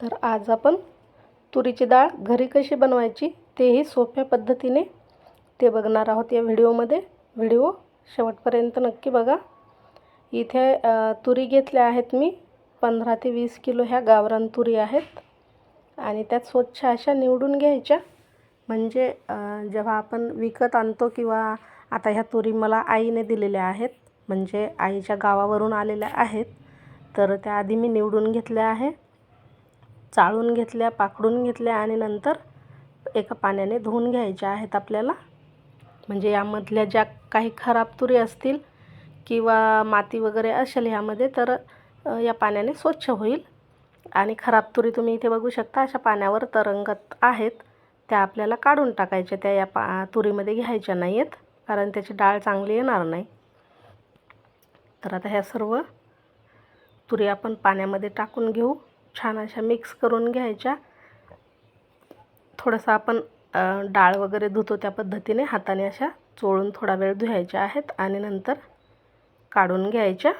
तर आज आपण तुरीची डाळ घरी कशी बनवायची तेही सोप्या पद्धतीने ते बघणार आहोत या व्हिडिओमध्ये. व्हिडिओ शेवटपर्यंत नक्की बघा. इथे तुरी घेतल्या आहेत मी. पंधरा ते वीस किलो ह्या गावरान तुरी आहेत. आणि त्यात स्वच्छ अशा निवडून घ्यायच्या. म्हणजे जेव्हा आपण विकत आणतो किंवा आता ह्या तुरी मला आईने दिलेल्या आहेत म्हणजे आईच्या गावावरून आलेल्या आहेत तर त्या आधी मी निवडून घेतल्या आहे. चाळून घेतल्या पाकडून घेतल्या आणि नंतर एका पाण्याने धुवून घ्यायच्या आहेत आपल्याला. म्हणजे यामधल्या ज्या काही खराब तुरी असतील किंवा माती वगैरे असेल ह्यामध्ये तर या पाण्याने स्वच्छ होईल. आणि खराब तुरी तुम्ही इथे बघू शकता अशा पाण्यावर तरंगत आहेत. त्या आपल्याला काढून टाकायच्या त्या या पा तुरीमध्ये घ्यायच्या नाही आहेत कारण त्याची डाळ चांगली येणार नाही. तर आता ह्या सर्व तुरी आपण पाण्यामध्ये टाकून घेऊ. छान अशा मिक्स करून घ्यायच्या. थोडंसं आपण डाळ वगैरे धुतो त्या पद्धतीने. हाताने अशा चोळून थोडा वेळ धुवायच्या आहेत आणि नंतर काढून घ्यायच्या.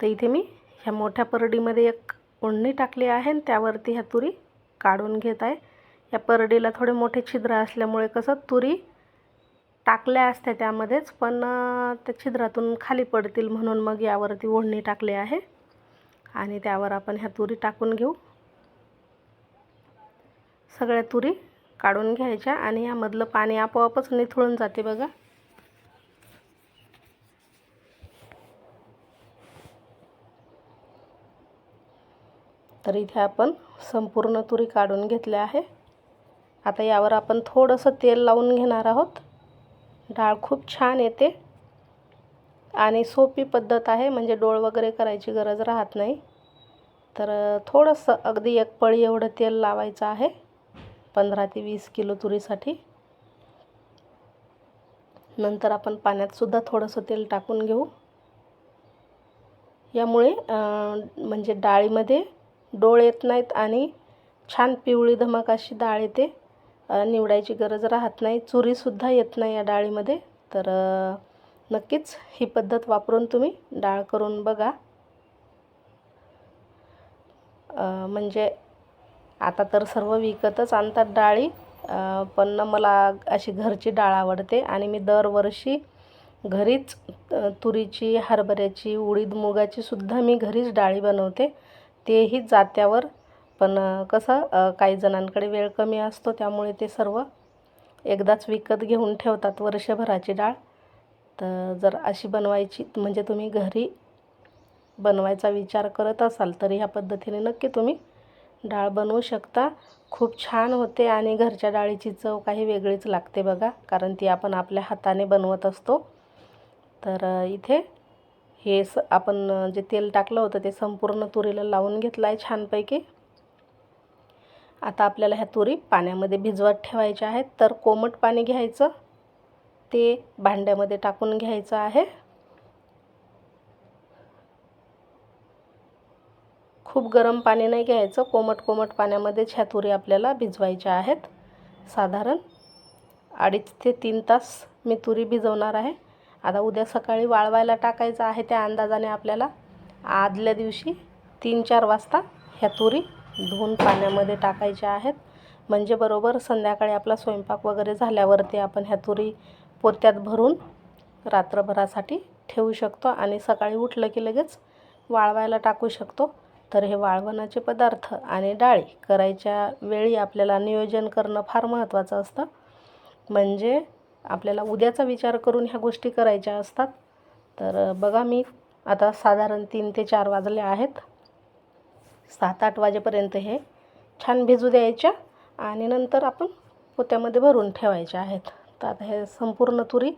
तर इथे मी ह्या मोठ्या परडीमध्ये एक ओढणी टाकली आहे आणि त्यावरती ह्या तुरी काढून घेत आहे. या परडीला थोडे मोठे छिद्र असल्यामुळे कसं तुरी टाकल्या असत्या त्यामध्येच पण त्या छिद्रातून खाली पडतील म्हणून मग यावरती ओढणी टाकली आहे. आणि त्यावर आपण ह्या तुरी टाकून घेऊ. सगळ्या तुरी काढून घ्यायच्या आणि यामधलं पाणी आपोआपच निथळून जाते बघा. तर इथे आपण संपूर्ण तुरी काढून घेतल्या आहे. आता यावर आपण थोडंसं तेल लावून घेणार आहोत. डाळ खूप छान येते. आणि सोपी पद्धत आहे म्हणजे डोळ वगैरे करायची गरज राहत नाही. तर थोडंसं अगदी एक पळी एवढं तेल लावायचं आहे पंधरा ते वीस किलो तुरीसाठी. नंतर आपण पाण्यातसुद्धा थोडंसं तेल टाकून घेऊ. यामुळे म्हणजे डाळीमध्ये डोळ येत नाहीत आणि छान पिवळी धमक अशी डाळ येते. निवडायची गरज राहत नाही. चुरीसुद्धा येत नाही या डाळीमध्ये. तर नक्कीच ही पद्धत वापरून तुम्ही डाळ करून बघा. म्हणजे आता तर सर्व विकतच आणतात डाळी पण मला अशी घरची डाळ आवडते आणि मी दरवर्षी घरीच तुरीची हरभऱ्याची उडीद मुगाची सुद्धा मी घरीच डाळी बनवते. तेही जात्यावर पण कसं काही जणांकडे वेळ कमी असतो त्यामुळे ते सर्व एकदाच विकत घेऊन ठेवतात वर्षभराची डाळ. तर जर अशी बनवायची म्हणजे तुम्ही घरी बनवायचा विचार करत असाल तर ह्या पद्धतीने नक्की तुम्ही डाळ बनवू शकता. खूप छान होते आणि घरच्या डाळीची चव काही वेगळीच लागते बघा कारण ती आपण आपल्या हाताने बनवत असतो. तर इथे हे स आपण जे तेल टाकलं होतं ते संपूर्ण तुरीला लावून घेतलं आहे छानपैकी. आता आपल्याला ह्या तुरी पाण्यामध्ये भिजवत ठेवायच्या आहेत. तर कोमट पाणी घ्यायचं. ते भांड्यामध्ये टाकून घ्यायचं आहे. खूप गरम पाणी नाही घ्यायचं. कोमट कोमट पाण्यामध्येच ह्या तुरी आपल्याला भिजवायच्या आहेत. साधारण अडीच ते तीन तास मी तुरी भिजवणार आहे. आता उद्या सकाळी वाळवायला टाकायचं आहे त्या अंदाजाने आपल्याला. आदल्या दिवशी तीन चार वाजता ह्या तुरी धुवून पाण्यामध्ये टाकायच्या आहेत. म्हणजे बरोबर संध्याकाळी आपला स्वयंपाक वगैरे झाल्यावरती आपण ह्या तुरी पोत्यात भरून रात्रभरासाठी ठेवू शकतो आणि सकाळी उठलं की लगेच वाळवायला टाकू शकतो. तर हे वाळवणाचे पदार्थ आणि डाळी करायच्या वेळी आपल्याला नियोजन करणं फार महत्त्वाचं असतं. म्हणजे आपल्याला उद्याचा विचार करून ह्या गोष्टी करायच्या असतात. तर बघा मी आता साधारण तीन ते चार वाजले आहेत. सात आठ वाजेपर्यंत हे छान भिजू द्यायच्या आणि नंतर आपण पोत्यामध्ये भरून ठेवायच्या आहेत. तर आता हे संपूर्ण तुरी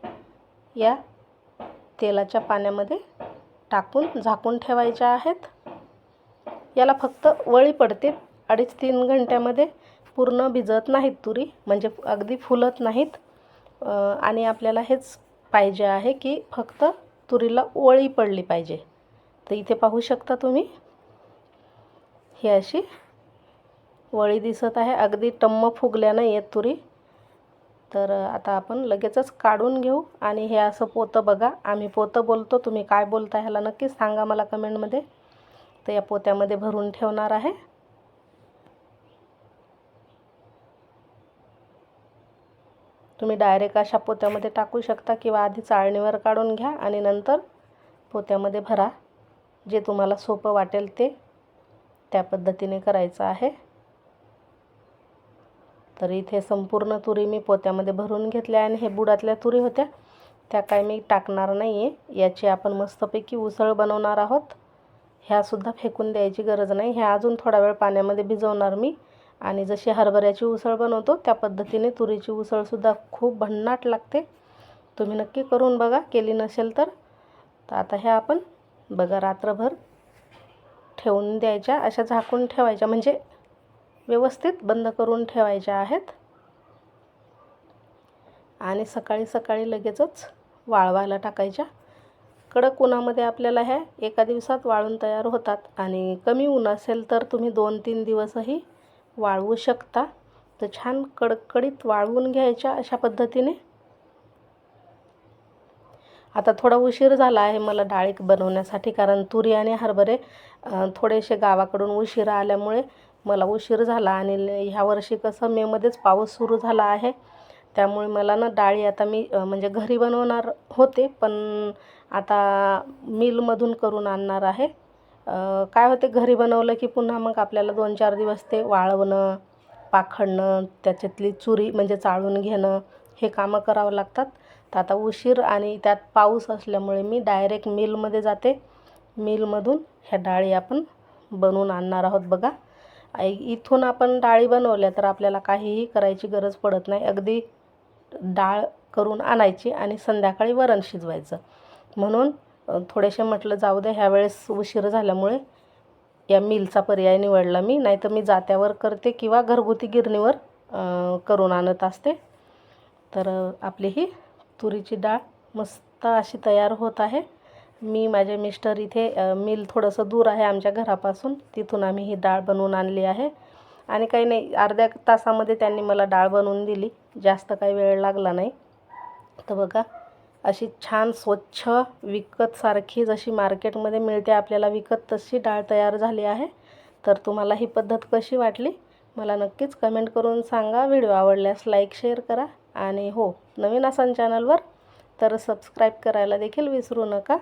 या तेलाच्या पाण्यामध्ये टाकून झाकून ठेवायच्या आहेत. याला फक्त वळी पडते. अडीच तीन घंट्यामध्ये पूर्ण भिजत नाहीत तुरी. म्हणजे अगदी फुलत नाहीत. आणि आपल्याला हेच पाहिजे आहे की फक्त तुरीला वळी पडली पाहिजे. तर इथे पाहू शकता तुम्ही. ही अशी वळी दिसत आहे. अगदी टम्म फुगल्या नाही आहेत तुरी. तर आता आपण लगेचच काढून घेऊ आणि हे असं पोतं बघा. आम्ही पोतं बोलतो तुम्ही काय बोलता ह्याला नक्कीच सांगा मला कमेंटमध्ये. तर या पोत्यामध्ये भरून ठेवणार आहे. तुम्ही डायरेक्ट अशा पोत्यामध्ये टाकू शकता किंवा आधी चाळणीवर काढून घ्या आणि नंतर पोत्यामध्ये भरा. जे तुम्हाला सोपं वाटेल ते त्या पद्धतीने करायचं आहे. तर इथे संपूर्ण तुरी मी पोत्यामध्ये भरून घेतल्या आणि हे बुडातल्या तुरी होत्या. त्या काय मी टाकणार नाही आहे याची आपण मस्तपैकी उसळ बनवणार आहोत. ह्यासुद्धा फेकून द्यायची गरज नाही. ह्या अजून थोडा वेळ पाण्यामध्ये भिजवणार मी. आणि जशी हरभऱ्याची उसळ बनवतो त्या पद्धतीने तुरीची उसळसुद्धा खूप भन्नाट लागते. तुम्ही नक्की करून बघा केली नसेल तर. तर आता ह्या आपण बघा रात्रभर ठेवून द्यायच्या. अशा झाकून ठेवायच्या. म्हणजे व्यवस्थित बंद करून ठेवायच्या आहेत. आणि सकाळी सकाळी लगेचच वाळवायला टाकायच्या. कडक उन्हामध्ये आपल्याला ह्या एका दिवसात वाळून तयार होतात. आणि कमी ऊन असेल तर तुम्ही दोन तीन दिवसही वाळवू शकता. तर छान कडकडीत वाळवून घ्यायच्या अशा पद्धतीने. आता थोडा उशीर झाला आहे मला डाळी बनवण्यासाठी कारण तुरी आणि हरभरे थोडेसे गावाकडून उशिरा आल्यामुळे मला उशीर झाला आणि ह्या वर्षी कसं मेमध्येच पाऊस सुरू झाला आहे. त्यामुळे मला ना डाळी आता मी म्हणजे घरी बनवणार होते पण आता मिलमधून करून आणणार आहे. काय होते घरी बनवलं की पुन्हा मग आपल्याला दोन चार दिवस ते वाळवणं पाखडणं त्याच्यातली चुरी म्हणजे चाळून घेणं हे कामं करावं लागतात. तर आता उशीर आणि त्यात पाऊस असल्यामुळे मी डायरेक्ट मिलमध्ये जाते. मिलमधून ह्या डाळी आपण बनवून आणणार आहोत बघा. इथून आपण डाळी बनवल्या तर आपल्याला काहीही करायची गरज पडत नाही. अगदी डाळ करून आणायची आणि संध्याकाळी वरण शिजवायचं. म्हणून थोडेसे म्हटलं जाऊ दे ह्यावेळेस उशीर झाल्यामुळे या मिलचा पर्याय निवडला मी. नाहीतर मी जात्यावर करते किंवा घरगुती गिरणीवर करून आणत असते. तर आपली ही तुरीची डाळ मस्त अशी तयार होत आहे. मी माझे मिस्टर इथे मिल थोडंसं दूर आहे आमच्या घरापासून. तिथून आम्ही ही डाळ बनवून आणली आहे. आणि काही नाही अर्ध्या तासामध्ये त्यांनी मला डाळ बनवून दिली. जास्त काही वेळ लागला नाही. तर बघा अशी छान स्वच्छ विकतसारखी जशी मार्केटमध्ये मिळते आपल्याला विकत तशी डाळ तयार झाली आहे. तर तुम्हाला ही पद्धत कशी वाटली? मला नक्कीच कमेंट करून सांगा. व्हिडिओ आवडल्यास लाईक शेअर करा. आणि हो नवीन असाल चॅनलवर तर सबस्क्राईब करायला देखील विसरू नका.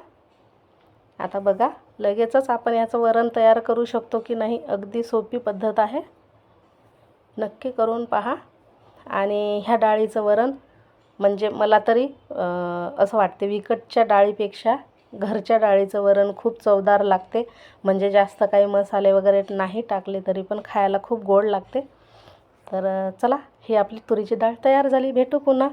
आता बघा लगेचच आपण याचं वरण तयार करू शकतो की नाही अगदी सोपी पद्धत आहे. नक्की करून पहा. आणि ह्या डाळीचं वरण म्हणजे मला तरी असं वाटते विकतच्या डाळीपेक्षा घरच्या डाळीचं वरण खूप चवदार लागते. म्हणजे जास्त काही मसाले वगैरे नाही टाकले तरी पण खायला खूप गोड लागते. तर चला ही आपली तुरीची डाळ तयार झाली. भेटू पुन्हा.